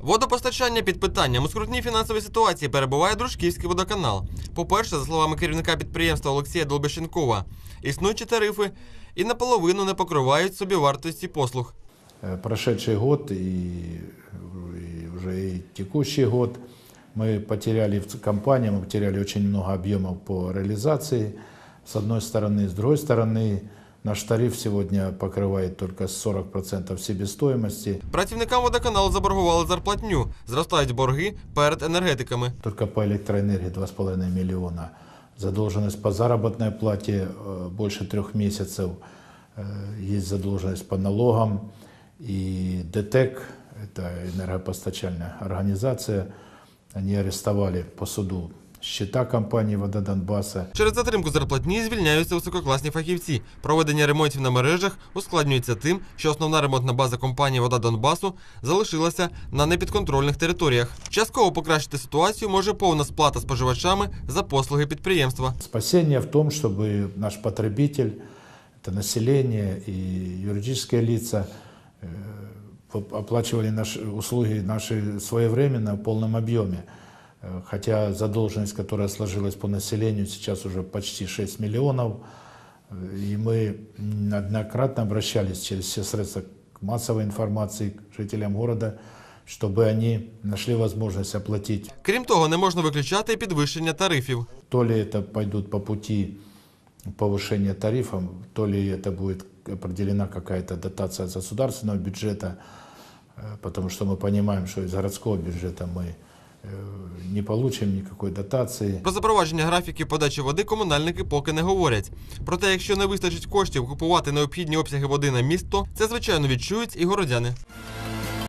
Водопостачання під питанням у скрутній фінансовій ситуації перебуває Дружківський водоканал. По-перше, за словами керівника підприємства Олексія Долбещенкова, існуючі тарифи і наполовину не покривають собі вартості послуг. Э, Прошедший год и, и уже и текущий год мы потеряли в ц- компании, мы потеряли очень много объемов по реализации, с одной стороны. С другой стороны, наш тариф сегодня покрывает только 40% себестоимости. Працівникам водоканалу заборгували зарплатню, зростають борги перед енергетиками. Только по электроэнергии 2,5 миллиона. Задолженность по заработной плате э, больше трех месяцев. Э, Есть задолженность по налогам. И ДТЭК, это энергопостачальная организация, они арестовали по суду счета компании «Вода Донбасса». Через затримку зарплатні звільняються висококласні фахівці. Проведення ремонтів на мережах ускладнюється тим, що основна ремонтна база компанії Вода Донбасу залишилася на непідконтрольних територіях. Частково покращити ситуацію може повна сплата споживачами за послуги підприємства. Спасение в том, чтобы наш потребитель, это население и юридические лица, э, оп- оплачивали наши услуги наши своевременно в полном объеме. Э, Хотя задолженность, которая сложилась по населению, сейчас уже почти 6 миллионов. Э, И мы неоднократно обращались через все средства к массовой информации к жителям города, чтобы они нашли возможность оплатить Крім того, не можна виключати і підвищення тарифів. то ли это пойдут по пути повышения тарифов, то ли это будет определена какая-то дотация от государственного бюджета, э, потому что мы понимаем, что из городского бюджета мы э, не получимо ніякої дотації. Про запровадження графіків подачі води комунальники поки не говорять. Проте, якщо не вистачить коштів купувати необхідні обсяги води на місто, це звичайно відчують і городяни.